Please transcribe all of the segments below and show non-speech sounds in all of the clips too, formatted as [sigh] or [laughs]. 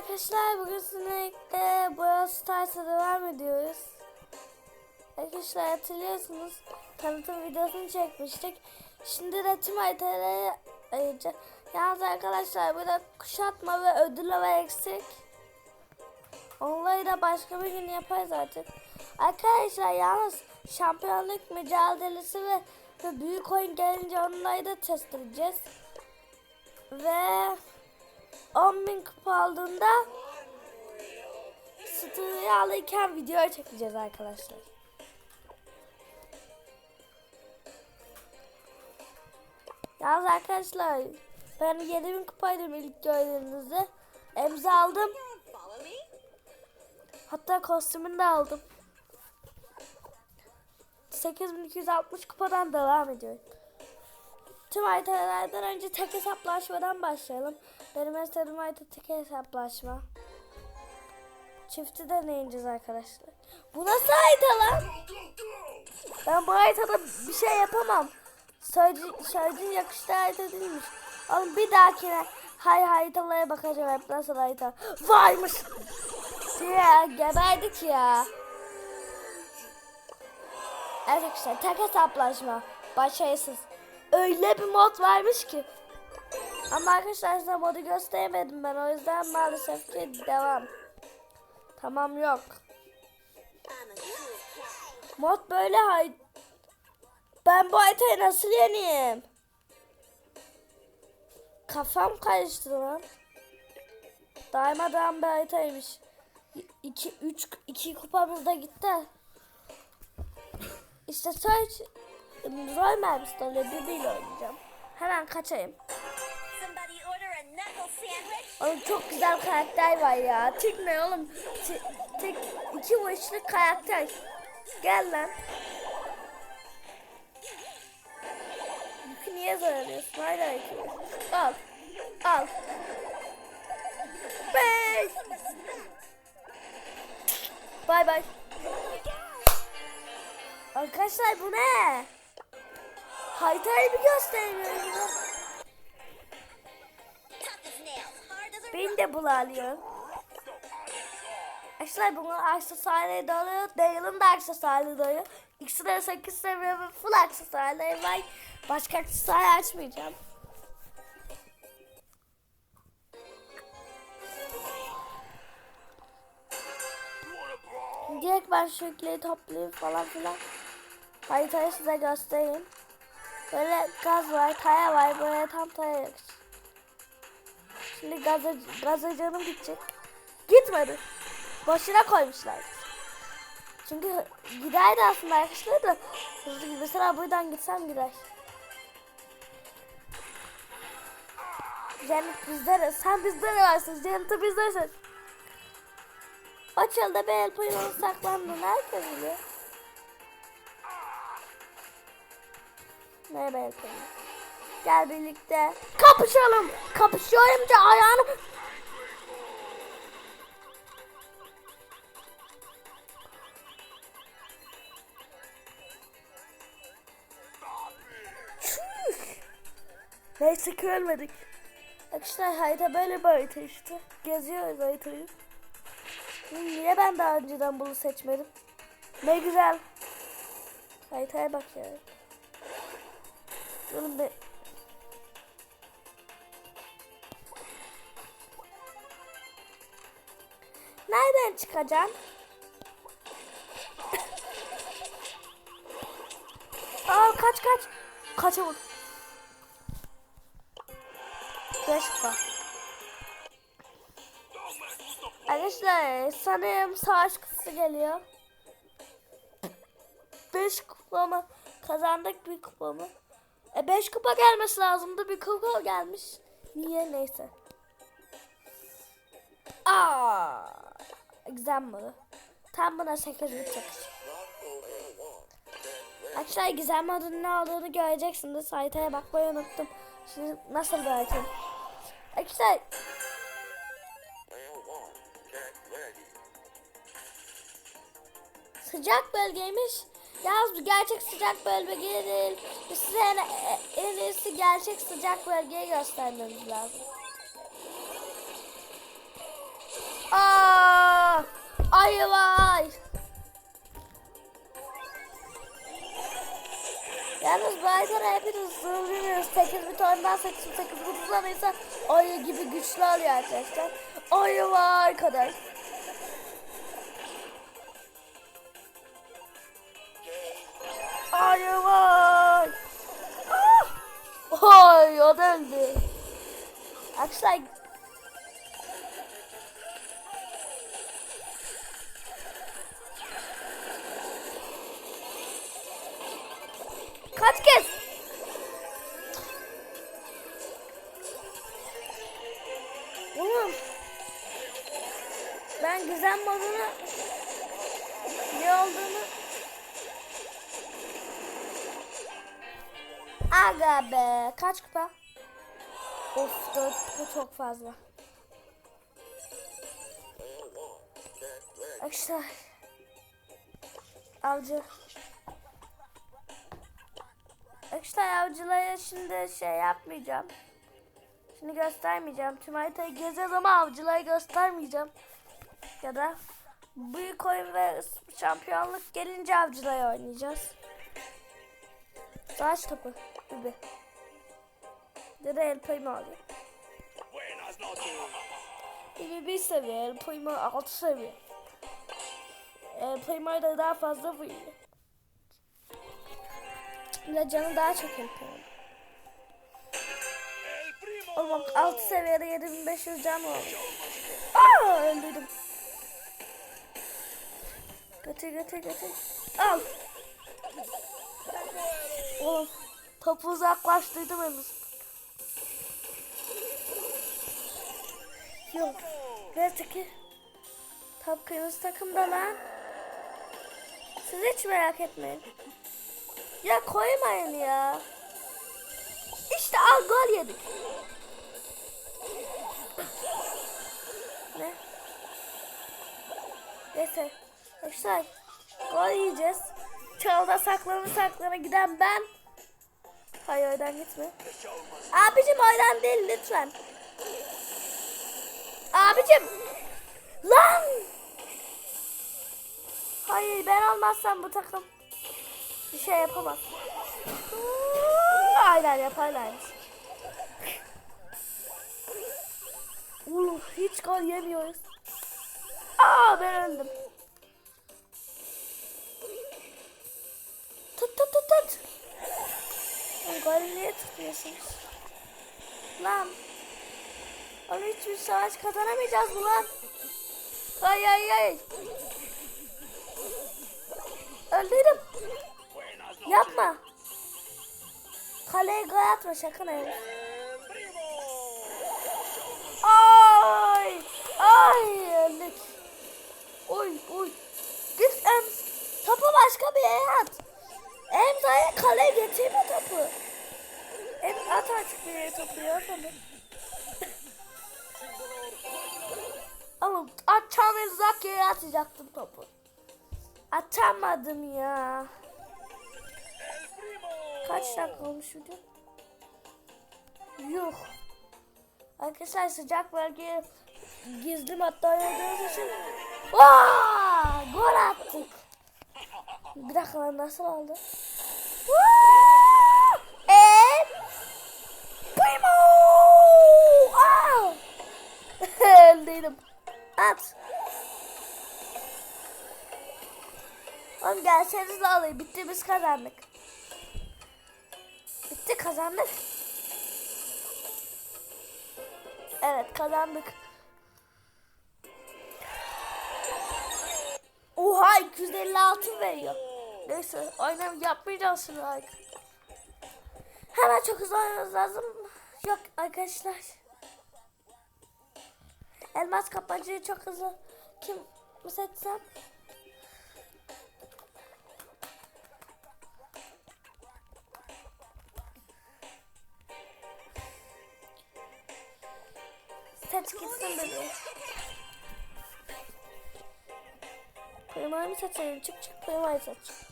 arkadaşlar bugün sizinle Brawl Stars'a devam ediyoruz. Arkadaşlar hatırlıyorsunuz tanıtım videosunu çekmiştik. Şimdi de tüm haritaları ayıracağız. Yalnız arkadaşlar burada kuşatma ve ödül hava eksik. Onları da başka bir gün yaparız artık. Arkadaşlar yalnız şampiyonluk mücadelesi ve, ve büyük oyun gelince onları da test edeceğiz. Ve 10.000 kupa aldığında Stüdyoyu alırken video çekeceğiz arkadaşlar. Yalnız arkadaşlar ben 7000 kupaydım ilk gördüğünüzde. Emza aldım. Hatta kostümünü de aldım. 8260 kupadan devam ediyorum. Tüm haritalardan önce tek hesaplaşmadan başlayalım. Benim en sevdiğim harita tek hesaplaşma. Çifti deneyeceğiz arkadaşlar. Bu nasıl harita lan? Ben bu haritada bir şey yapamam. Sözcüğün yakıştığı harita değilmiş. Oğlum bir dahakine hay haritalara bakacağım hep nasıl harita. Varmış. Ya geberdik ya. Evet arkadaşlar tek hesaplaşma. Başarısız. Öyle bir mod varmış ki. Ama arkadaşlar size modu gösteremedim ben. O yüzden maalesef ki devam. Tamam yok. Mod böyle hay... Ben bu haritayı nasıl yeneyim? Kafam karıştı lan. Darmadağın bir haritaymış. 2 3 2 kupamız da gitti. İşte sadece zor mermisi oluyor. Birbiriyle oynayacağım. Hemen kaçayım. Oğlum çok güzel karakter var ya. Tek ne oğlum? Tek, tek iki vuruşluk karakter. Gel lan. Yükü niye zararlıyorsun? Hala vuruş. Al. Al. Bey. Bay bay. Arkadaşlar bu ne? Haritayı bir a Beni de bulalıyor. Arkadaşlar bunun aksesuarları doluyor. Dale'ın da aksesuarları doluyor. İkisi de 8 seviye ve full aksesuarları var. Başka aksesuar açmayacağım. Direkt ben şu yükleri toplayayım falan filan. Haritayı size göstereyim. Böyle gaz var, taya var. Böyle tam taya yakışır. Şimdi gaza, gaza canım gidecek. Gitmedi. Boşuna koymuşlar. Çünkü giderdi aslında arkadaşlar da hızlı gibi. Mesela buradan gitsem gider. Cennet bizde de, sen bizde de varsın. Cennet'e bizdesin. O çölde bir el payına saklandın. Herkes biliyor. Merhaba el payına. Gel birlikte kapışalım. Kapışıyorum da ayağını... Neyse ki ölmedik. Arkadaşlar harita böyle bir harita işte. Geziyoruz haritayı. Niye ben daha önceden bunu seçmedim? Ne güzel. Haritaya bak ya. Oğlum be. Nereden çıkacağım? [laughs] Aa kaç kaç. Kaça vur. Beş kupa. Arkadaşlar sanırım savaş kutusu geliyor. Beş kupa mı? Kazandık bir kupa mı? E 5 kupa gelmesi lazımdı. Bir kupa gelmiş. Niye neyse. Aa, güzel? Tam buna 8 bitecek. Arkadaşlar gizem modunun ne olduğunu göreceksiniz. Haritaya bakmayı unuttum. Şimdi nasıl bir harita? Arkadaşlar sıcak bölgeymiş. Yalnız bu gerçek sıcak bölgeye değil. Size en, en iyisi gerçek sıcak bölgeyi göstermemiz lazım. Aa, ay vay. Yalnız bu aydan hepiniz zırhlıyoruz. 8 butondan 8 8 kutudan insan ayı gibi güçlü oluyor arkadaşlar. Ayı vay kadar. Arkadaşlar Kaç kez? Oğlum. Ben gizem modunu ne olduğunu Aga be. Kaç kupa? Of 4 kupa çok fazla. Arkadaşlar. Avcı. Arkadaşlar avcılara şimdi şey yapmayacağım. Şimdi göstermeyeceğim. Tüm haritayı gezeceğiz ama avcıları göstermeyeceğim. Ya da büyük oyun ve şampiyonluk gelince avcıları oynayacağız. Savaş topu. Gibi. Da el payımı alayım. Biri bir seviye, el payımı altı seviye. El payımı da daha fazla vuruyor. Bile canı daha çok yapıyor. Oğlum 6 seviyede 7500 can oldu. Aa öldürdüm. Götür götür götür. Al. Oğlum topu uzaklaştırdım henüz. Yok. Neyse ki top kırmızı takımda lan. Siz hiç merak etmeyin. Ya koymayın ya. İşte al gol yedik. Ne? Neyse. Arkadaşlar gol yiyeceğiz. Çalda saklana saklana giden ben. Hayır oradan gitme. Abicim oradan değil lütfen. Abicim. Lan. Hayır ben olmazsam bu takım bir şey yapamaz. Aynen yaparlar. Oğlum hiç gol yemiyoruz. Aa ben öldüm. Tut tut tut tut. Gol niye tutmuyorsunuz? Lan. Oğlum hiçbir savaş kazanamayacağız mı lan? Ay ay ay. Öldürdüm. Yapma. Kaleye gol atma şaka ne? Ay! Ay öldük. Oy oy. Git em. Topu başka bir yere at. Emza'ya kaleye getirme topu. Em at artık bir yere topu ya Ama atacağım uzak yere atacaktım topu. Atamadım ya. Kaç dakika olmuş video? Yuh. Arkadaşlar sıcak bölgeye gizli madde oynadığımız için Vaa! Gol attık. Bir dakika lan nasıl oldu? El Primo! Aa! [laughs] Öldüydüm. At. Oğlum gelseniz de alayım. Bitti biz kazandık. Bitti kazandık. Evet kazandık. Oha 256 veriyor. Neyse oynam yapmayacağız şimdi. Hemen çok hızlı oynamamız lazım. Yok arkadaşlar. Elmas kapmacayı çok hızlı kim seçsem? Seç gitsin dedi. Primayı mı seçelim? Çık çık primayı seç.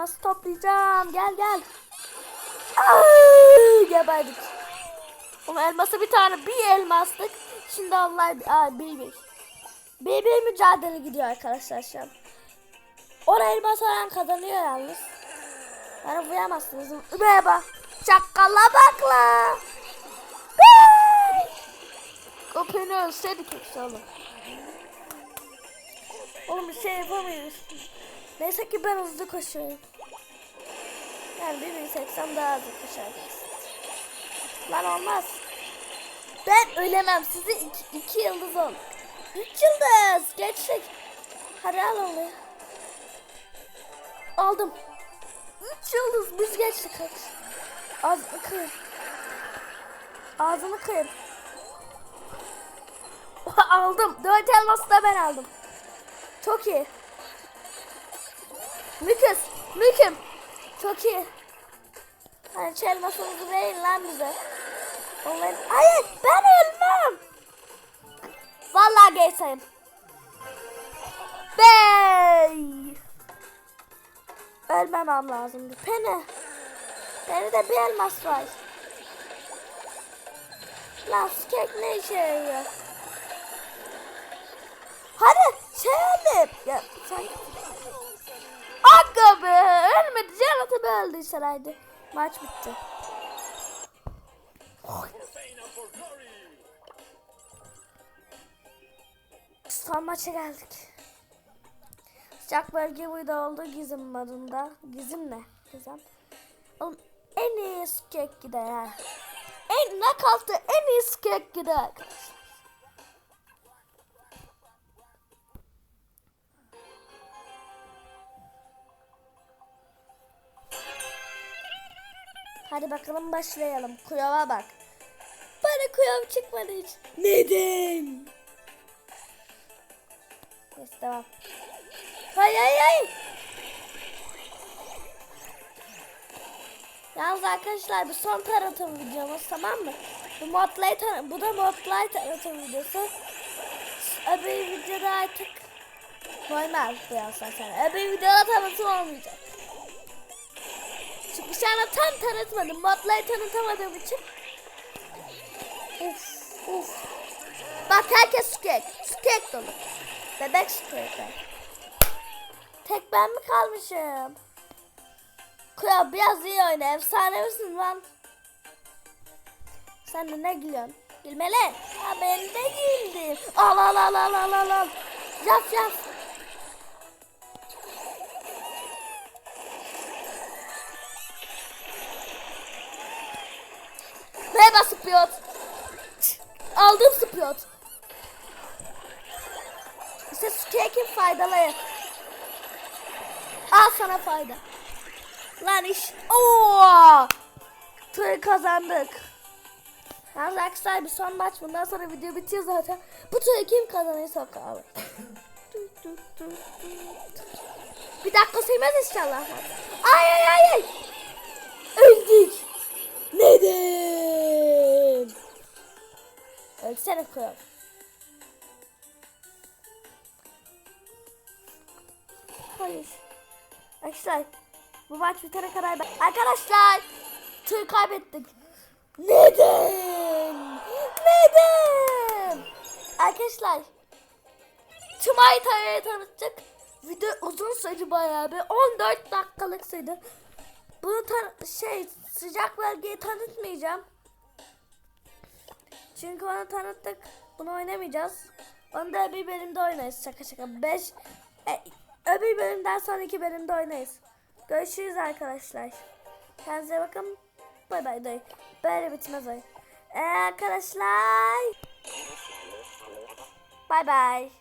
Elması toplayacağım. Gel gel. Aa, geberdik. Ama elması bir tane bir elmaslık. Şimdi Allah aa. Bir bir mücadele gidiyor arkadaşlar şu an. Oraya elmas olan kazanıyor yalnız. Bana vuyamazsınız. Merhaba. Çakala bakla. Köpeğini ölseydik yoksa oğlum. Oğlum bir şey yapamıyoruz. Neyse ki ben hızlı koşuyorum. Yani 1.80 daha hızlı koşarız. Lan olmaz. Ben ölemem. Sizi iki, iki yıldız ol. Üç yıldız. Geçtik. Hadi al onu. Aldım. Üç yıldız. Biz geçtik. Ağzını kıyın. Ağzını kıyın. [laughs] aldım. Dört elması da ben aldım. Çok iyi. Müküs. Müküm. Çok iyi. Hani çelmasınızı verin lan bize. Onların... Hayır ben ölmem. Vallahi geçeyim. Bey. Ölmemem lazımdı. Pene. Beni de bir elmas var. Lan kek ne işe yarıyor? Hadi şey alayım. Ya sen... Aga be! Ölmedi. Canatı öldü herhalde. Maç bitti. Son maça geldik. Sıcak bölge buydu oldu Gizim modunda. Gizim ne? Gizem. Oğlum en iyi skek gider ha. En ne kalktı en iyi skek gider Hadi bakalım başlayalım. Kuyava bak. Bana kuyav çıkmadı hiç. Neden? Neyse devam. Hay hay hay. Yalnız arkadaşlar bu son tanıtım videomuz tamam mı? Bu modlay bu da modlay tanıtım videosu. Öbür videoda artık normal biraz zaten. Öbür videoda tanıtım olmayacak. Çünkü şu anda tam tanıtmadım. Modları tanıtamadığım için. Uf uf. Bak herkes skek. Skek dolu. Bebek skekler. Tek ben mi kalmışım? Kuya biraz iyi oyna. Efsane misin lan? Sen de ne gülüyorsun? Gülme lan. Ha ben de güldüm. Al al al al al al. Yap yap. Merhaba Spiyot. Aldım Spiyot. İşte Skake'in faydaları. Al sana fayda. Lan iş. Oo! Turu kazandık. Yalnız arkadaşlar bir son maç. Bundan sonra video bitiyor zaten. Bu turu kim kazanırsa kalır. bir dakika sığmaz inşallah. Ay ay ay ay. Koyalım. Hayır. Arkadaşlar bu maç bitene kadar ben... Arkadaşlar tır kaybettik. Neden? Neden? Arkadaşlar tüm haritayı tanıttık. Video uzun sürdü bayağı bir 14 dakikalık sürdü. Bunu şey sıcak bölgeyi tanıtmayacağım. Çünkü onu tanıttık. Bunu oynamayacağız. Onu da bir bölümde oynarız. Şaka şaka. 5 e, öbür bölümden sonraki bölümde oynarız. Görüşürüz arkadaşlar. Kendinize bakın. Bay bay dayı. Böyle bitmez oyun. Ee, arkadaşlar. Bay bay.